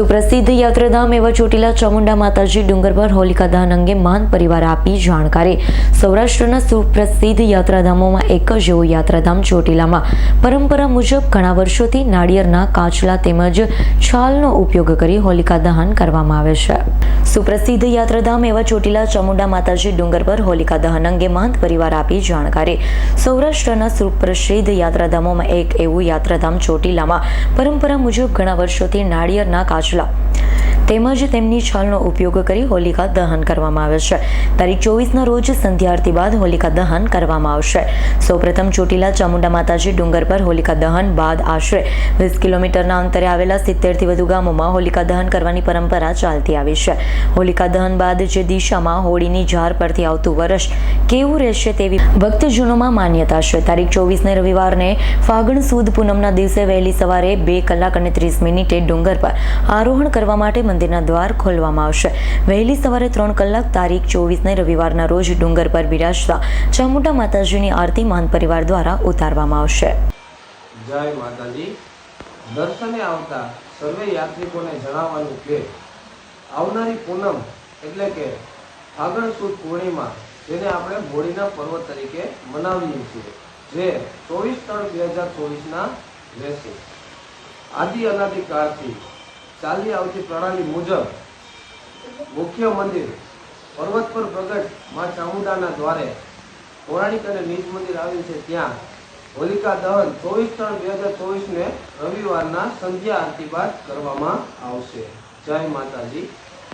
સુપ્રસિદ્ધ યાત્રાધામ એવા ચોટીલા ચામુંડા માતાજી ડુંગર પર હોલિકા દહન અંગે મહાન પરિવાર આપી જાણકારી. સૌરાષ્ટ્રના સુપ્રસિદ્ધ યાત્રાધામોમાં એક જ એવું યાત્રાધામ ચોટીલામાં. પરંપરા મુજબ ઘણા વર્ષોથી નાળિયેરના કાચલા તેમજ છાલનો ઉપયોગ કરી હોલિકા દહન કરવામાં આવે છે. સુપ્રસિદ્ધ યાત્રાધામ એવા ચોટીલા ચામુંડા માતાજી ડુંગર પર હોલિકા દહન અંગે મહંત પરિવાર આપી જાણકારી. સૌરાષ્ટ્રના સુપ્રસિદ્ધ યાત્રાધામોમાં એક એવું યાત્રાધામ ચોટીલામાં. પરંપરા મુજબ ઘણા વર્ષોથી નાળિયેરના કાચલા પાછલા તેમજ તેમની છલનો ઉપયોગ કરી હોલિકા દહન કરવામાં આવે છે. તારીખ ચોવીસના રોજ સંધ્યા આરતી બાદ હોલિકા દહન કરવામાં આવશે. સૌપ્રથમ ચોટીલા ચામુંડા માતાજી ડુંગર પર હોલિકા દહન બાદ આશરે વીસ કિલોમીટરના અંતરે આવેલા સિત્તેરથી વધુ ગામોમાં હોલિકા દહન કરવાની પરંપરા ચાલતી આવી છે. હોલિકા દહન બાદ જે દિશામાં હોળીની ઝાર પરથી આવતું વર્ષ કેવું રહેશે તેવી ભક્તજનોમાં માન્યતા છે. તારીખ ચોવીસને રવિવારને ફાગણ સુદ પૂનમના દિવસે વહેલી સવારે બે કલાક અને ત્રીસ મિનિટે ડુંગર પર આરોહણ કરવા માટે મંદિરના દ્વાર ખોલવામાં આવશે. વહેલી સવારે ત્રણ કલાક તારીખ ચોવીસને રવિવારના રોજ ડુંગર પર બિરાજતા ચામુંડા માતાજીની આરતી મહાન પરિવાર દ્વારા ઉતારવામાં આવશે. જય માતાજી. દર્શને આવતા સર્વે યાત્રિકોને જણાવવાનું કે આવનારી પૂનમ એટલે કે ફાગણ સુદ પૂર્ણિમા, જેને આપણે હોળીના પર્વ તરીકે મનાવીએ છીએ, જે ચોવીસ ત્રણ બે હજાર ચોવીસના રહેશે. આદિ અનાદિ કાળથી ચાલી આવતી પ્રણાલી મુજબ મુખ્ય મંદિર, પર્વત પર પ્રગટમાં ચામુંડાના દ્વારે. પૌરાણિક અને નિજ મંદિર આવેલ છે ત્યાં. હોલિકા દહન ચોવીસ ત્રણ બે હજાર ચોવીસને રવિવારના સંધ્યા આરતી બાદ કરવામાં આવશે. જય માતાજી.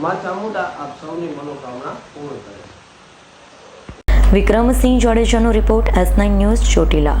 મા ચામુંડા આપ સૌની મનોકામના પૂર્ણ કરે. Vikramsinh જાડેજાનો report S nine news Chotila.